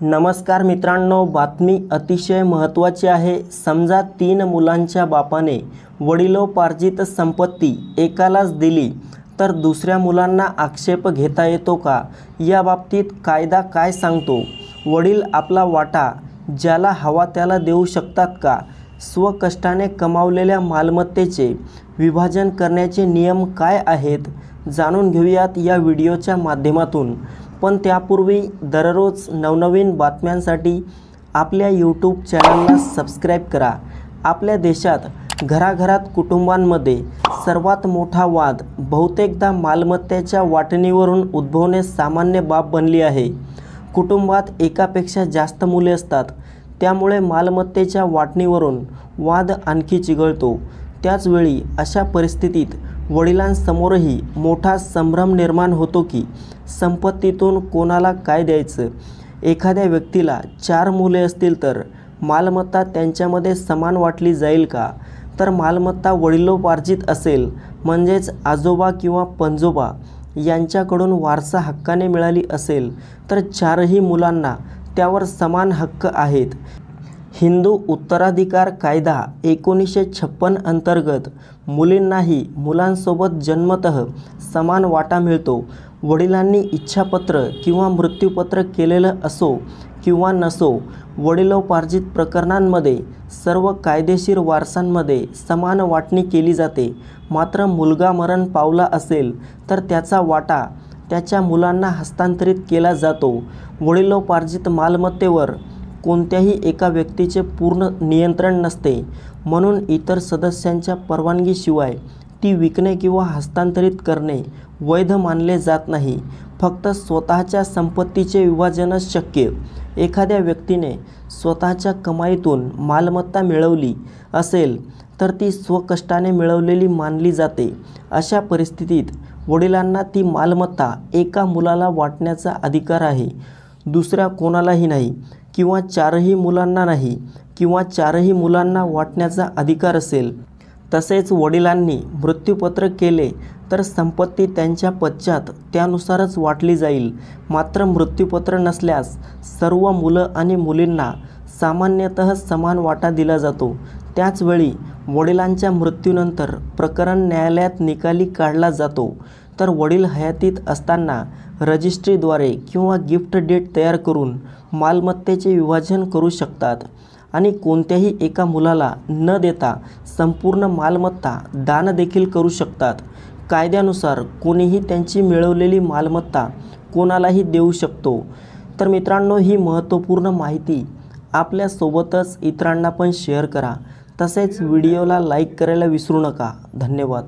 नमस्कार मित्रांनो बातमी अतिशय महत्त्वाची आहे. समजा तीन मुलांच्या बापाने वडिलोपार्जित संपत्ती एकालाच दिली तर दुसऱ्या मुलांना आक्षेप घेता येतो का? या बाबतीत कायदा काय सांगतो? वडील आपला वाटा ज्याला हवा त्याला देऊ शकतात का? स्वकष्टाने कमावलेल्या मालमत्तेचे विभाजन करण्याचे नियम काय आहेत? जाणून घेऊयात या व्हिडिओच्या माध्यमातून. पण त्यापूर्वी दररोज नवनवीन बातम्यांसाठी आपल्या यूट्यूब चॅनलला सबस्क्राईब करा. आपल्या देशात घराघरात कुटुंबांमध्ये सर्वात मोठा वाद बहुतेकदा मालमत्तेच्या वाटणीवरून उद्भवणे सामान्य बाब बनली आहे. कुटुंबात एकापेक्षा जास्त मुले असतात. त्यामुळे मालमत्तेच्या वाटणीवरून वाद आणखी चिघळतो. त्याचवेळी अशा परिस्थितीत वडिलांसमोरही मोठा संभ्रम निर्माण होतो की संपत्तीतून कोणाला काय द्यायचं? एखाद्या व्यक्तीला चार मुले असतील तर मालमत्ता त्यांच्यामध्ये समान वाटली जाईल का? तर मालमत्ता वडिलोपार्जित असेल म्हणजेच आजोबा किंवा पंजोबा यांच्याकडून वारसा हक्काने मिळाली असेल तर चारही मुलांना त्यावर समान हक्क आहेत. हिंदू उत्तराधिकार कायदा एकोणीसशे छप्पन अंतर्गत मुलींनाही मुलांसोबत जन्मतः समान वाटा मिळतो. वडिलांनी इच्छापत्र किंवा मृत्यूपत्र केलेलं असो किंवा नसो वडिलोपार्जित प्रकरणांमध्ये सर्व कायदेशीर वारसांमध्ये समान वाटणी केली जाते. मात्र मुलगा मरण पावला असेल तर त्याचा वाटा त्याच्या मुलांना हस्तांतरित केला जातो. वडिलोपार्जित मालमत्तेवर कोणत्याही एका व्यक्तीचे पूर्ण नियंत्रण नसते. म्हणून इतर सदस्यांच्या परवानगीशिवाय ती विकणे किंवा हस्तांतरित करणे वैध मानले जात नाही. फक्त स्वतःच्या संपत्तीचे विभाजनच शक्य. एखाद्या व्यक्तीने स्वतःच्या कमाईतून मालमत्ता मिळवली असेल तर ती स्वकष्टाने मिळवलेली मानली जाते. अशा परिस्थितीत वडिलांना ती मालमत्ता एका मुलाला वाटण्याचा अधिकार आहे दुसऱ्या कोणालाही नाही. किंवा चारही मुलांना नाही किंवा चारही मुलांना वाटण्याचा अधिकार असेल. तसेच वडिलांनी मृत्यूपत्र केले तर संपत्ती त्यांच्या पश्चात त्यानुसारच वाटली जाईल. मात्र मृत्यूपत्र नसल्यास सर्व मुलं आणि मुलींना सामान्यतः समान वाटा दिला जातो. त्याचवेळी वडिलांच्या मृत्यूनंतर प्रकरण न्यायालयात निकाली काढला जातो. तर वडील हयातीत असताना रजिस्ट्रीद्वारे किंवा गिफ्ट डेट तयार करून मालमत्तेचे विभाजन करू शकतात आणि कोणत्याही एका मुलाला न देता संपूर्ण मालमत्ता दानदेखील करू शकतात. कायद्यानुसार कोणीही त्यांची मिळवलेली मालमत्ता कोणालाही देऊ शकतो. तर मित्रांनो ही महत्त्वपूर्ण माहिती आपल्यासोबतच इतरांना पण शेअर करा. तसेच व्हिडिओला लाईक करायला विसरू नका. धन्यवाद.